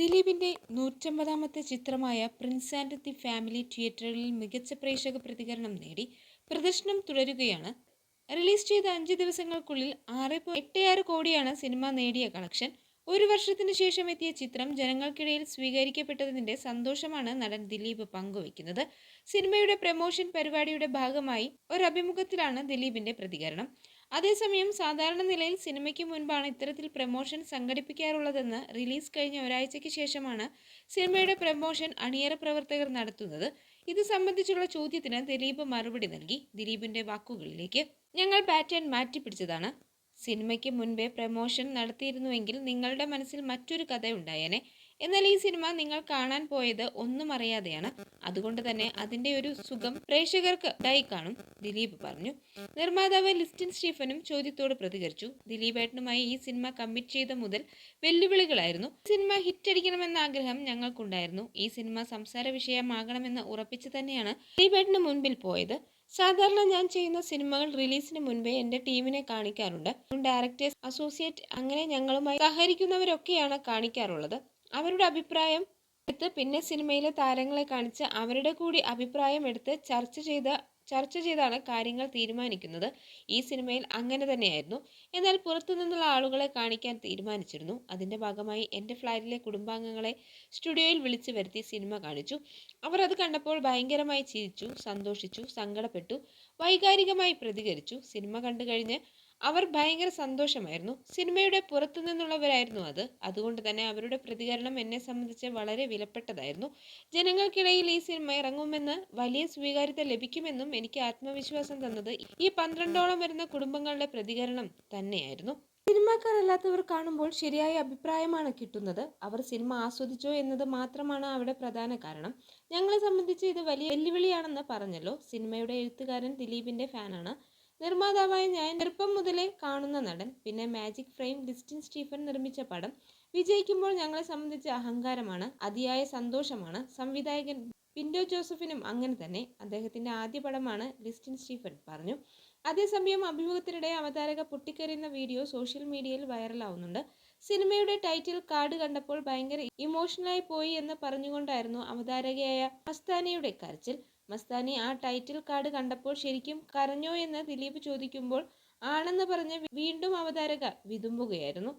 ദിലീപിന്റെ നൂറ്റമ്പതാമത്തെ ചിത്രമായ Prince and the family തിയേറ്ററിൽ മികച്ച പ്രേക്ഷക പ്രതികരണം നേടി പ്രദർശനം തുടരുകയാണ്. റിലീസ് ചെയ്ത അഞ്ച് ദിവസങ്ങൾക്കുള്ളിൽ ആറ് എട്ട് ആറ് കോടിയാണ് സിനിമ നേടിയ കളക്ഷൻ. ഒരു വർഷത്തിനു ശേഷം എത്തിയ ചിത്രം ജനങ്ങൾക്കിടയിൽ സ്വീകരിക്കപ്പെട്ടതിന്റെ സന്തോഷമാണ് നടൻ ദിലീപ് പങ്കുവയ്ക്കുന്നത്. സിനിമയുടെ പ്രമോഷൻ പരിപാടിയുടെ ഭാഗമായി ഒരു അഭിമുഖത്തിലാണ് ദിലീപിന്റെ പ്രതികരണം. അതേസമയം സാധാരണ നിലയിൽ സിനിമയ്ക്ക് മുൻപാണ് ഇത്തരത്തിൽ പ്രമോഷൻ സംഘടിപ്പിക്കാറുള്ളതെന്ന് റിലീസ് കഴിഞ്ഞ ഒരാഴ്ചയ്ക്ക് ശേഷമാണ് സിനിമയുടെ പ്രമോഷൻ അണിയറ പ്രവർത്തകർ നടത്തുന്നത്. ഇത് സംബന്ധിച്ചുള്ള ചോദ്യത്തിന് ദിലീപ് മറുപടി നൽകി. ദിലീപിന്റെ വാക്കുകളിലേക്ക് ഞങ്ങൾ പാറ്റേൺ മാറ്റിപ്പിടിച്ചതാണ്. സിനിമയ്ക്ക് മുൻപേ പ്രമോഷൻ നടത്തിയിരുന്നുവെങ്കിൽ നിങ്ങളുടെ മനസ്സിൽ മറ്റൊരു കഥ ഉണ്ടായേനെ. എന്നാൽ ഈ സിനിമ നിങ്ങൾ കാണാൻ പോയത് ഒന്നും അറിയാതെയാണ്. അതുകൊണ്ട് തന്നെ അതിന്റെ ഒരു സുഖം പ്രേക്ഷകർക്ക് ഉണ്ടായി കാണും ദിലീപ് പറഞ്ഞു. നിർമ്മാതാവ് ലിസ്റ്റിൻ സ്റ്റീഫനും ചോദ്യത്തോട് പ്രതികരിച്ചു. ദിലീപേട്ടനുമായി ഈ സിനിമ കമ്മിറ്റ് ചെയ്ത മുതൽ വെല്ലുവിളികളായിരുന്നു. സിനിമ ഹിറ്റടിക്കണമെന്ന ആഗ്രഹം ഞങ്ങൾക്കുണ്ടായിരുന്നു. ഈ സിനിമ സംസാര വിഷയമാകണമെന്ന് ഉറപ്പിച്ച് തന്നെയാണ് ദിലീപേട്ടന് മുൻപിൽ പോയത്. സാധാരണ ഞാൻ ചെയ്യുന്ന സിനിമകൾ റിലീസിന് മുൻപേ എന്റെ ടീമിനെ കാണിക്കാറുണ്ട്. ഡയറക്ടേഴ്സ് അസോസിയേറ്റ് അങ്ങനെ ഞങ്ങളുമായി സഹകരിക്കുന്നവരൊക്കെയാണ് കാണിക്കാറുള്ളത്. അവരുടെ അഭിപ്രായം എടുത്ത് പിന്നെ സിനിമയിലെ താരങ്ങളെ കാണിച്ച് അവരുടെ കൂടി അഭിപ്രായം എടുത്ത് ചർച്ച ചെയ്ത ചർച്ച ചെയ്താണ് കാര്യങ്ങൾ തീരുമാനിക്കുന്നത്. ഈ സിനിമയിൽ അങ്ങനെ തന്നെയായിരുന്നു. എന്നാൽ പുറത്തു നിന്നുള്ള ആളുകളെ കാണിക്കാൻ തീരുമാനിച്ചിരുന്നു. അതിന്റെ ഭാഗമായി എന്റെ ഫ്ലാറ്റിലെ കുടുംബാംഗങ്ങളെ സ്റ്റുഡിയോയിൽ വിളിച്ചു വരുത്തി സിനിമ കാണിച്ചു. അവർ അത് കണ്ടപ്പോൾ ഭയങ്കരമായി ചിരിച്ചു സന്തോഷിച്ചു സങ്കടപ്പെട്ടു വൈകാരികമായി പ്രതികരിച്ചു. സിനിമ കണ്ടു കഴിഞ്ഞ് അവർ ഭയങ്കര സന്തോഷമായിരുന്നു. സിനിമയുടെ പുറത്തു നിന്നുള്ളവരായിരുന്നു അത്. അതുകൊണ്ട് തന്നെ അവരുടെ പ്രതികരണം എന്നെ സംബന്ധിച്ച് വളരെ വിലപ്പെട്ടതായിരുന്നു. ജനങ്ങൾക്കിടയിൽ ഈ സിനിമ ഇറങ്ങുമെന്ന് വലിയ സ്വീകാര്യത ലഭിക്കുമെന്നും എനിക്ക് ആത്മവിശ്വാസം തന്നത് ഈ പന്ത്രണ്ടോളം വരുന്ന കുടുംബങ്ങളുടെ പ്രതികരണം തന്നെയായിരുന്നു. സിനിമാക്കാരല്ലാത്തവർ കാണുമ്പോൾ ശരിയായ അഭിപ്രായമാണ് കിട്ടുന്നത്. അവർ സിനിമ ആസ്വദിച്ചോ എന്നത് മാത്രമാണ് അവിടെ പ്രധാന കാരണം. ഞങ്ങളെ സംബന്ധിച്ച് ഇത് വലിയ വെല്ലുവിളിയാണെന്ന് പറഞ്ഞല്ലോ. സിനിമയുടെ എഴുത്തുകാരൻ ദിലീപിന്റെ ഫാനാണ്. നിർമ്മാതാവായ ഞാൻ ചെറുപ്പം മുതലേ കാണുന്ന നടൻ പിന്നെ മാജിക് ഫ്രെയിം ഡിസ്റ്റിൻ സ്റ്റീഫൻ നിർമ്മിച്ച പടം വിജയിക്കുമ്പോൾ ഞങ്ങളെ സംബന്ധിച്ച അഹങ്കാരമാണ് അതിയായ സന്തോഷമാണ്. സംവിധായകൻ പിൻഡോ ജോസഫിനും അങ്ങനെ തന്നെ അദ്ദേഹത്തിന്റെ ആദ്യ പടമാണ് ലിസ്റ്റിൻ സ്റ്റീഫൻ പറഞ്ഞു. അതേസമയം അഭിമുഖത്തിനിടെ അവതാരക പൊട്ടിക്കറിയുന്ന വീഡിയോ സോഷ്യൽ മീഡിയയിൽ വൈറലാവുന്നുണ്ട്. സിനിമയുടെ ടൈറ്റിൽ കാർഡ് കണ്ടപ്പോൾ ഭയങ്കര ഇമോഷണലായി പോയി എന്ന് പറഞ്ഞുകൊണ്ടായിരുന്നു അവതാരകയായ മസ്താനിയുടെ കരച്ചിൽ. മസ്താനി ആ ടൈറ്റിൽ കാർഡ് കണ്ടപ്പോൾ ശരിക്കും കരഞ്ഞോ എന്ന് ദിലീപ് ചോദിക്കുമ്പോൾ ആണെന്ന് പറഞ്ഞ് വീണ്ടും അവതാരക വിതുമ്പുകയായിരുന്നു.